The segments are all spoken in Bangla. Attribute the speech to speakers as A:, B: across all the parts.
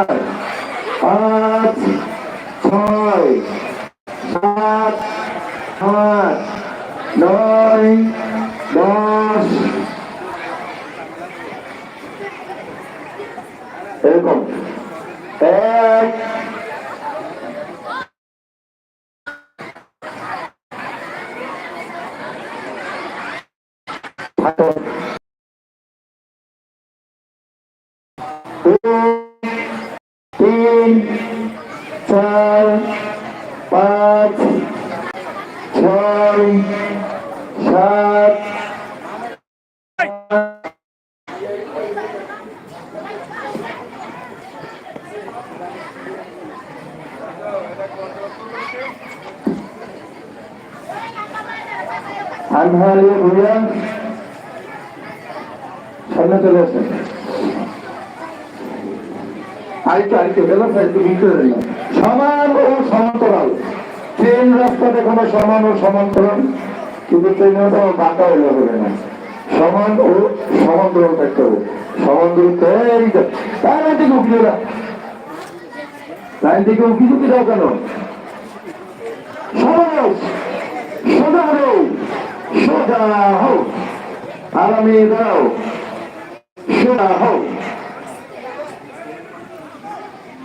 A: চার পাঁচ ছয় সাত আট নয় দশ এরকম এক Thank তিন চার পাঁচ ছয় সাত আনহারে ভুয়া সামনে চলে আসেন আরেকটি আরেকটি ব্যালেন্স আরেকটি মিল করে দিলাম সমান ও সমান্তরাল ট্রেন রাস্তাতে কোনো সমান ও সমান্তরাল কিন্তু ট্রেনে তো বাঁকা হলে হবে না সমান ও সমান্তরাল থাকতে হবে সমান দূরত্ব এই তার দিকে উঠলে ঝুঁকি দাও কেন সোজা হও সোজা হও আরামে সোজা হও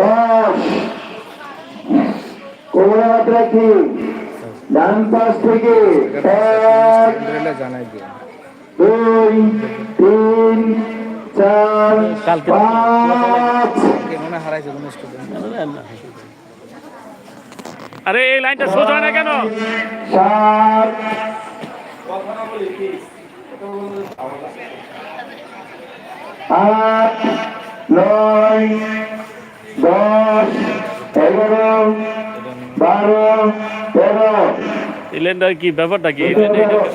A: দশ কোমরে হাত রাখি ডান পাশ থেকে এক দুই তিন চার পাঁচ
B: আরে এই লাইনটা সোজা না কেন
A: সাত আট নয় দশ এগারো বারো তেরো
B: ইলেন্ডার কি ব্যাপারটা কি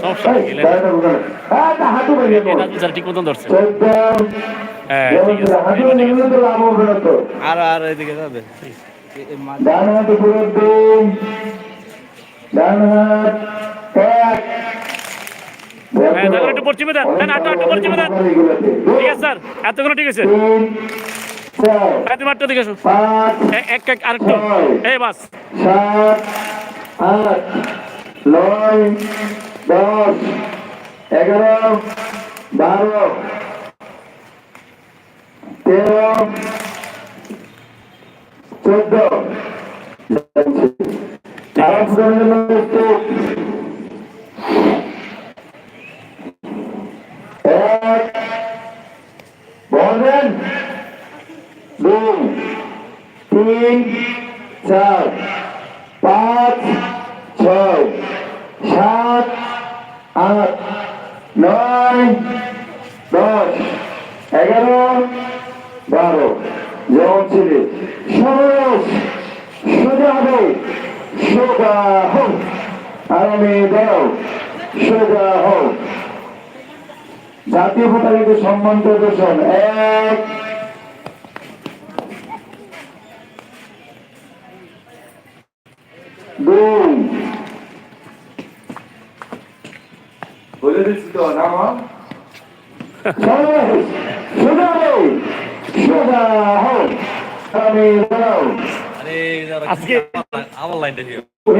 A: সমস্যা হ্যাঁ, ঠিক মতন ধরছে হ্যাঁ আছে
B: আর আর এদিকে যাবে হ্যাঁ, একটু ঠিক আছে স্যার এতক্ষণ ঠিক আছে তুমি আটটা দিকে এক এক আরেকটা এই বাস
A: সাত আট নয় দশ এগারো বারো তেরো চোদ্দ এক দুই তিন চার পাঁচ ছয় সাত আট নয় দশ এগারো বারো যেমন ছিল সরস সোজা হবে সোজা হোক আর আমি দাঁড়াও সোজা হোক জাতীয় পতাকাকে সম্মান প্রদর্শন এক দুই বলে দিচ্ছি তো নাম আজকে ষষ্ঠ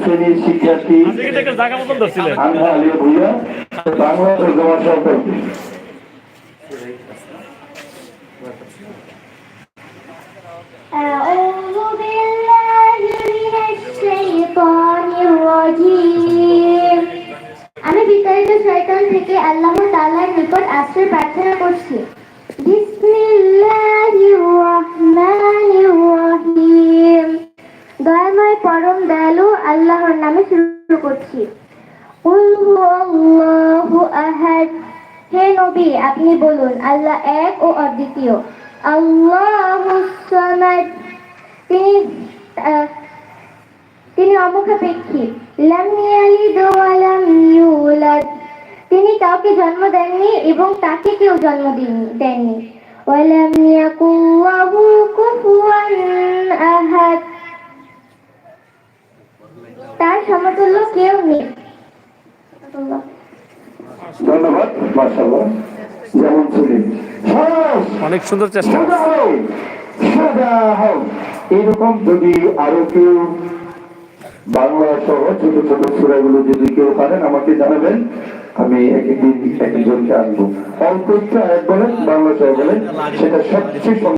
A: শ্রেণীর শিক্ষার্থী বাংলা أعوذ بالله من الشيطان الرجيم আমি বিতাড়িত শয়তান থেকে আল্লাহ তাআলার নিকট আশ্রয় প্রার্থনা করছি দয়াময় পরম দয়ালু আল্লাহর নামে শুরু করছি কুল আহাদ হে নবী আপনি বলুন আল্লাহ এক ও অদ্বিতীয় আল্লাহ তিনি তিনি অমুখাপেক্ষী ইউলাদ তিনি কাউকে জন্ম দেননি এবং তাকে কেউ জন্ম দেননি ওয়ালাম ইয়াকুল্লাহু কুফুয়ান আহাদ তার সমতুল্য কেউ নেই ধন্যবাদ যেমন ছিলেন অনেক সুন্দর চেষ্টা সাদা হোক এরকম যদি আরো কেউ বাংলা সহ ছোট ছোট সুরাগুলো যদি কেউ পারেন আমাকে জানাবেন আমি একদিন একজনকে আনবো অল্প একটু আয়াত বলেন বাংলা সহ বলেন সেটা সবচেয়ে